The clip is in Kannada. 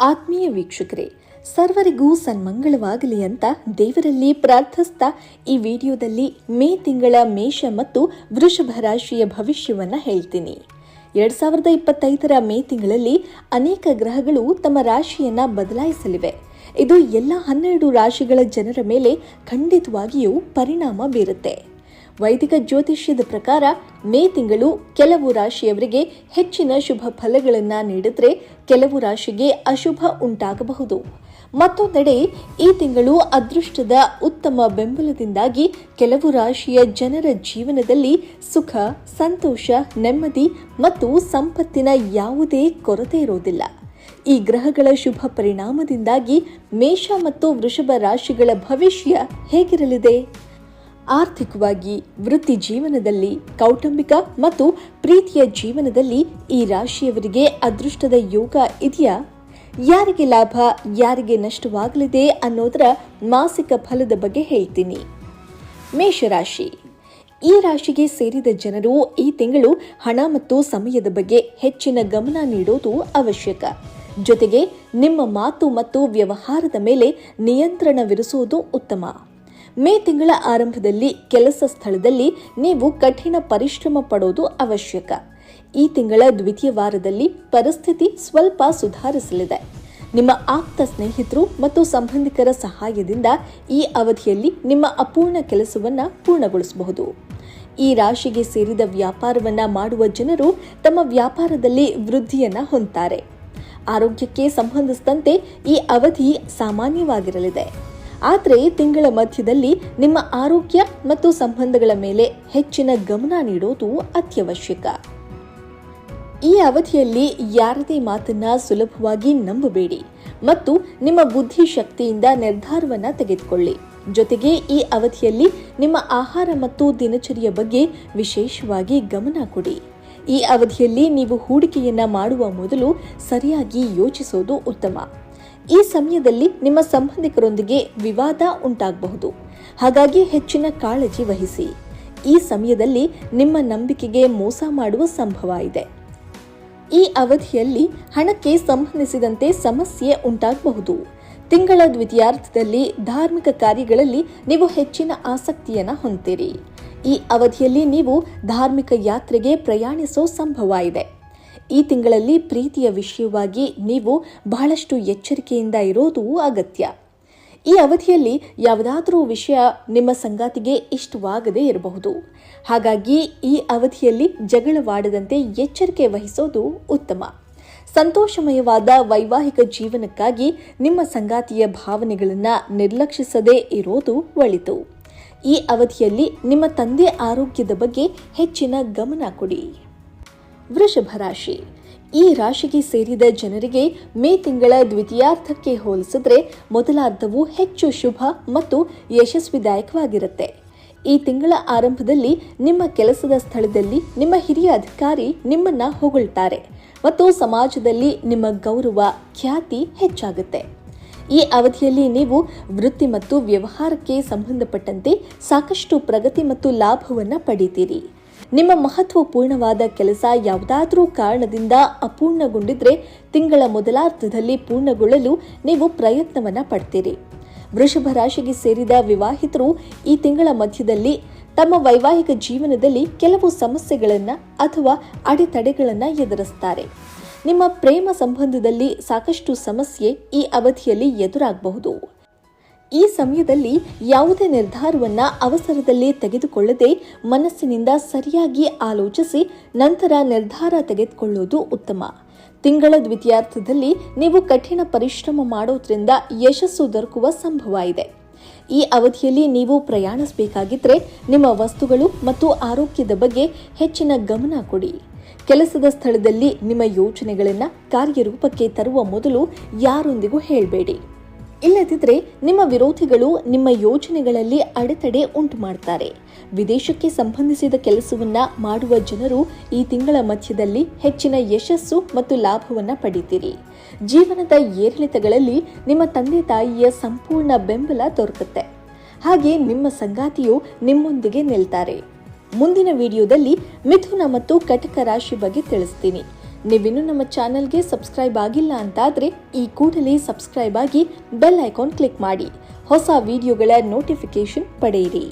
ಆತ್ಮೀಯ ವೀಕ್ಷಕರೇ, ಸರ್ವರಿಗೂ ಸನ್ಮಂಗಳವಾಗಲಿ ಅಂತ ದೇವರಲ್ಲಿ ಪ್ರಾರ್ಥಿಸ್ತಾ ಈ ವಿಡಿಯೋದಲ್ಲಿ ಮೇ ತಿಂಗಳ ಮೇಷ ಮತ್ತು ವೃಷಭ ರಾಶಿಯ ಭವಿಷ್ಯವನ್ನು ಹೇಳ್ತೀನಿ. ಎರಡ್ ಸಾವಿರದ ಇಪ್ಪತ್ತೈದರ ಮೇ ತಿಂಗಳಲ್ಲಿ ಅನೇಕ ಗ್ರಹಗಳು ತಮ್ಮ ರಾಶಿಯನ್ನ ಬದಲಾಯಿಸಲಿವೆ. ಇದು ಎಲ್ಲ ಹನ್ನೆರಡು ರಾಶಿಗಳ ಜನರ ಮೇಲೆ ಖಂಡಿತವಾಗಿಯೂ ಪರಿಣಾಮ ಬೀರುತ್ತೆ. ವೈದಿಕ ಜ್ಯೋತಿಷ್ಯದ ಪ್ರಕಾರ ಮೇ ತಿಂಗಳು ಕೆಲವು ರಾಶಿಯವರಿಗೆ ಹೆಚ್ಚಿನ ಶುಭ ಫಲಗಳನ್ನು ನೀಡಿದ್ರೆ ಕೆಲವು ರಾಶಿಗೆ ಅಶುಭ ಉಂಟಾಗಬಹುದು. ಮತ್ತೊಂದೆಡೆ ಈ ತಿಂಗಳು ಅದೃಷ್ಟದ ಉತ್ತಮ ಬೆಂಬಲದಿಂದಾಗಿ ಕೆಲವು ರಾಶಿಯ ಜನರ ಜೀವನದಲ್ಲಿ ಸುಖ, ಸಂತೋಷ, ನೆಮ್ಮದಿ ಮತ್ತು ಸಂಪತ್ತಿನ ಯಾವುದೇ ಕೊರತೆ ಇರೋದಿಲ್ಲ ಈ ಗ್ರಹಗಳ ಶುಭ ಪರಿಣಾಮದಿಂದಾಗಿ ಮೇಷ ಮತ್ತು ವೃಷಭ ರಾಶಿಗಳ ಭವಿಷ್ಯ ಹೇಗಿರಲಿದೆ? ಆರ್ಥಿಕವಾಗಿ ವೃತ್ತಿ ಜೀವನದಲ್ಲಿ, ಕೌಟುಂಬಿಕ ಮತ್ತು ಪ್ರೀತಿಯ ಜೀವನದಲ್ಲಿ ಈ ರಾಶಿಯವರಿಗೆ ಅದೃಷ್ಟದ ಯೋಗ ಇದೆಯಾ? ಯಾರಿಗೆ ಲಾಭ, ಯಾರಿಗೆ ನಷ್ಟವಾಗಲಿದೆ ಅನ್ನೋದರ ಮಾಸಿಕ ಫಲದ ಬಗ್ಗೆ ಹೇಳ್ತೀನಿ. ಮೇಷರಾಶಿ. ಈ ರಾಶಿಗೆ ಸೇರಿದ ಜನರು ಈ ತಿಂಗಳು ಹಣ ಮತ್ತು ಸಮಯದ ಬಗ್ಗೆ ಹೆಚ್ಚಿನ ಗಮನ ನೀಡೋದು ಅವಶ್ಯಕ. ಜೊತೆಗೆ ನಿಮ್ಮ ಮಾತು ಮತ್ತು ವ್ಯವಹಾರದ ಮೇಲೆ ನಿಯಂತ್ರಣವಿರಿಸುವುದು ಉತ್ತಮ. ಮೇ ತಿಂಗಳ ಆರಂಭದಲ್ಲಿ ಕೆಲಸ ಸ್ಥಳದಲ್ಲಿ ನೀವು ಕಠಿಣ ಪರಿಶ್ರಮ ಪಡೋದು ಅವಶ್ಯಕ. ಈ ತಿಂಗಳ ದ್ವಿತೀಯ ವಾರದಲ್ಲಿ ಪರಿಸ್ಥಿತಿ ಸ್ವಲ್ಪ ಸುಧಾರಿಸಲಿದೆ. ನಿಮ್ಮ ಆಪ್ತ ಸ್ನೇಹಿತರು ಮತ್ತು ಸಂಬಂಧಿಕರ ಸಹಾಯದಿಂದ ಈ ಅವಧಿಯಲ್ಲಿ ನಿಮ್ಮ ಅಪೂರ್ಣ ಕೆಲಸವನ್ನು ಪೂರ್ಣಗೊಳಿಸಬಹುದು. ಈ ರಾಶಿಗೆ ಸೇರಿದ ವ್ಯಾಪಾರವನ್ನು ಮಾಡುವ ಜನರು ತಮ್ಮ ವ್ಯಾಪಾರದಲ್ಲಿ ವೃದ್ಧಿಯನ್ನು ಹೊಂದ್ತಾರೆ. ಆರೋಗ್ಯಕ್ಕೆ ಸಂಬಂಧಿಸಿದಂತೆ ಈ ಅವಧಿ ಸಾಮಾನ್ಯವಾಗಿರಲಿದೆ. ಆದರೆ ತಿಂಗಳ ಮಧ್ಯದಲ್ಲಿ ನಿಮ್ಮ ಆರೋಗ್ಯ ಮತ್ತು ಸಂಬಂಧಗಳ ಮೇಲೆ ಹೆಚ್ಚಿನ ಗಮನ ನೀಡೋದು ಅತ್ಯವಶ್ಯಕ. ಈ ಅವಧಿಯಲ್ಲಿ ಯಾರದೇ ಮಾತನ್ನ ಸುಲಭವಾಗಿ ನಂಬಬೇಡಿ ಮತ್ತು ನಿಮ್ಮ ಬುದ್ಧಿಶಕ್ತಿಯಿಂದ ನಿರ್ಧಾರವನ್ನ ತೆಗೆದುಕೊಳ್ಳಿ. ಜೊತೆಗೆ ಈ ಅವಧಿಯಲ್ಲಿ ನಿಮ್ಮ ಆಹಾರ ಮತ್ತು ದಿನಚರಿಯ ಬಗ್ಗೆ ವಿಶೇಷವಾಗಿ ಗಮನ ಕೊಡಿ. ಈ ಅವಧಿಯಲ್ಲಿ ನೀವು ಹೂಡಿಕೆಯನ್ನ ಮಾಡುವ ಮೊದಲು ಸರಿಯಾಗಿ ಯೋಚಿಸೋದು ಉತ್ತಮ. ಈ ಸಮಯದಲ್ಲಿ ನಿಮ್ಮ ಸಂಬಂಧಿಕರೊಂದಿಗೆ ವಿವಾದ ಉಂಟಾಗಬಹುದು. ಹಾಗಾಗಿ ಹೆಚ್ಚಿನ ಕಾಳಜಿ ವಹಿಸಿ. ಈ ಸಮಯದಲ್ಲಿ ನಿಮ್ಮ ನಂಬಿಕೆಗೆ ಮೋಸ ಮಾಡುವ ಸಂಭವ ಇದೆ. ಈ ಅವಧಿಯಲ್ಲಿ ಹಣಕ್ಕೆ ಸಂಬಂಧಿಸಿದಂತೆ ಸಮಸ್ಯೆ ಉಂಟಾಗಬಹುದು. ತಿಂಗಳ ದ್ವಿತೀಯಾರ್ಥದಲ್ಲಿ ಧಾರ್ಮಿಕ ಕಾರ್ಯಗಳಲ್ಲಿ ನೀವು ಹೆಚ್ಚಿನ ಆಸಕ್ತಿಯನ್ನು ಹೊಂದಿರಿ ಈ ಅವಧಿಯಲ್ಲಿ ನೀವು ಧಾರ್ಮಿಕ ಯಾತ್ರೆಗೆ ಪ್ರಯಾಣಿಸೋ ಸಂಭವ ಇದೆ. ಈ ತಿಂಗಳಲ್ಲಿ ಪ್ರೀತಿಯ ವಿಷಯವಾಗಿ ನೀವು ಬಹಳಷ್ಟು ಎಚ್ಚರಿಕೆಯಿಂದ ಇರೋದು ಅಗತ್ಯ. ಈ ಅವಧಿಯಲ್ಲಿ ಯಾವುದಾದರೂ ವಿಷಯ ನಿಮ್ಮ ಸಂಗಾತಿಗೆ ಇಷ್ಟವಾಗದೇ ಇರಬಹುದು. ಹಾಗಾಗಿ ಈ ಅವಧಿಯಲ್ಲಿ ಜಗಳವಾಡದಂತೆ ಎಚ್ಚರಿಕೆ ವಹಿಸೋದು ಉತ್ತಮ. ಸಂತೋಷಮಯವಾದ ವೈವಾಹಿಕ ಜೀವನಕ್ಕಾಗಿ ನಿಮ್ಮ ಸಂಗಾತಿಯ ಭಾವನೆಗಳನ್ನು ನಿರ್ಲಕ್ಷಿಸದೇ ಇರೋದು ಒಳಿತು. ಈ ಅವಧಿಯಲ್ಲಿ ನಿಮ್ಮ ತಂದೆ ಆರೋಗ್ಯದ ಬಗ್ಗೆ ಹೆಚ್ಚಿನ ಗಮನ ಕೊಡಿ. ವೃಷಭ ರಾಶಿ. ಈ ರಾಶಿಗೆ ಸೇರಿದ ಜನರಿಗೆ ಮೇ ತಿಂಗಳ ದ್ವಿತೀಯಾರ್ಧಕ್ಕೆ ಹೋಲಿಸಿದ್ರೆ ಮೊದಲಾರ್ಧವು ಹೆಚ್ಚು ಶುಭ ಮತ್ತು ಯಶಸ್ವಿದಾಯಕವಾಗಿರುತ್ತೆ. ಈ ತಿಂಗಳ ಆರಂಭದಲ್ಲಿ ನಿಮ್ಮ ಕೆಲಸದ ಸ್ಥಳದಲ್ಲಿ ನಿಮ್ಮ ಹಿರಿಯ ಅಧಿಕಾರಿ ನಿಮ್ಮನ್ನ ಹೊಗಳ್ತಾರೆ ಮತ್ತು ಸಮಾಜದಲ್ಲಿ ನಿಮ್ಮ ಗೌರವ, ಖ್ಯಾತಿ ಹೆಚ್ಚಾಗುತ್ತೆ. ಈ ಅವಧಿಯಲ್ಲಿ ನೀವು ವೃತ್ತಿ ಮತ್ತು ವ್ಯವಹಾರಕ್ಕೆ ಸಂಬಂಧಪಟ್ಟಂತೆ ಸಾಕಷ್ಟು ಪ್ರಗತಿ ಮತ್ತು ಲಾಭವನ್ನು ಪಡಿತೀರಿ. ನಿಮ್ಮ ಮಹತ್ವಪೂರ್ಣವಾದ ಕೆಲಸ ಯಾವುದಾದರೂ ಕಾರಣದಿಂದ ಅಪೂರ್ಣಗೊಂಡಿದ್ರೆ ತಿಂಗಳ ಮೊದಲಾರ್ಧದಲ್ಲಿ ಪೂರ್ಣಗೊಳ್ಳಲು ನೀವು ಪ್ರಯತ್ನವನ್ನ ಪಡ್ತೀರಿ. ವೃಷಭ ರಾಶಿಗೆ ಸೇರಿದ ವಿವಾಹಿತರು ಈ ತಿಂಗಳ ಮಧ್ಯದಲ್ಲಿ ತಮ್ಮ ವೈವಾಹಿಕ ಜೀವನದಲ್ಲಿ ಕೆಲವು ಸಮಸ್ಯೆಗಳನ್ನು ಅಥವಾ ಅಡೆತಡೆಗಳನ್ನು ಎದುರಿಸ್ತಾರೆ. ನಿಮ್ಮ ಪ್ರೇಮ ಸಂಬಂಧದಲ್ಲಿ ಸಾಕಷ್ಟು ಸಮಸ್ಯೆ ಈ ಅವಧಿಯಲ್ಲಿ ಎದುರಾಗಬಹುದು. ಈ ಸಮಯದಲ್ಲಿ ಯಾವುದೇ ನಿರ್ಧಾರವನ್ನ ಅವಸರದಲ್ಲಿ ತೆಗೆದುಕೊಳ್ಳದೆ ಮನಸ್ಸಿನಿಂದ ಸರಿಯಾಗಿ ಆಲೋಚಿಸಿ ನಂತರ ನಿರ್ಧಾರ ತೆಗೆದುಕೊಳ್ಳುವುದು ಉತ್ತಮ. ತಿಂಗಳ ದ್ವಿತೀಯಾರ್ಥದಲ್ಲಿ ನೀವು ಕಠಿಣ ಪರಿಶ್ರಮ ಮಾಡೋದ್ರಿಂದ ಯಶಸ್ಸು ದೊರಕುವ ಸಂಭವ ಇದೆ. ಈ ಅವಧಿಯಲ್ಲಿ ನೀವು ಪ್ರಯಾಣಿಸಬೇಕಾಗಿದ್ದರೆ ನಿಮ್ಮ ವಸ್ತುಗಳು ಮತ್ತು ಆರೋಗ್ಯದ ಬಗ್ಗೆ ಹೆಚ್ಚಿನ ಗಮನ ಕೊಡಿ. ಕೆಲಸದ ಸ್ಥಳದಲ್ಲಿ ನಿಮ್ಮ ಯೋಚನೆಗಳನ್ನು ಕಾರ್ಯರೂಪಕ್ಕೆ ತರುವ ಮೊದಲು ಯಾರೊಂದಿಗೂ ಹೇಳಬೇಡಿ. ಇಲ್ಲದಿದ್ದರೆ ನಿಮ್ಮ ವಿರೋಧಿಗಳು ನಿಮ್ಮ ಯೋಜನೆಗಳಲ್ಲಿ ಅಡೆತಡೆ ಉಂಟು ಮಾಡ್ತಾರೆ ವಿದೇಶಕ್ಕೆ ಸಂಬಂಧಿಸಿದ ಕೆಲಸವನ್ನ ಮಾಡುವ ಜನರು ಈ ತಿಂಗಳ ಮಧ್ಯದಲ್ಲಿ ಹೆಚ್ಚಿನ ಯಶಸ್ಸು ಮತ್ತು ಲಾಭವನ್ನ ಪಡಿತೀರಿ. ಜೀವನದ ಏರಿಳಿತಗಳಲ್ಲಿ ನಿಮ್ಮ ತಂದೆ ತಾಯಿಯ ಸಂಪೂರ್ಣ ಬೆಂಬಲ ದೊರಕುತ್ತೆ. ಹಾಗೆ ನಿಮ್ಮ ಸಂಗಾತಿಯು ನಿಮ್ಮೊಂದಿಗೆ ನಿಲ್ತಾರೆ. ಮುಂದಿನ ವಿಡಿಯೋದಲ್ಲಿ ಮಿಥುನ ಮತ್ತು ಕಟಕ ರಾಶಿ ಬಗ್ಗೆ ತಿಳಿಸ್ತೀನಿ. ನೀವಿನ್ನು ನಮ್ಮ ಚಾನಲ್ಗೆ ಸಬ್ಸ್ಕ್ರೈಬ್ ಆಗಿಲ್ಲ ಅಂತಾದರೆ ಈ ಕೂಡಲೇ ಸಬ್ಸ್ಕ್ರೈಬ್ ಆಗಿ ಬೆಲ್ ಐಕಾನ್ ಕ್ಲಿಕ್ ಮಾಡಿ. ಹೊಸ ವಿಡಿಯೋಗಳ ನೋಟಿಫಿಕೇಷನ್ ಪಡೆಯಿರಿ.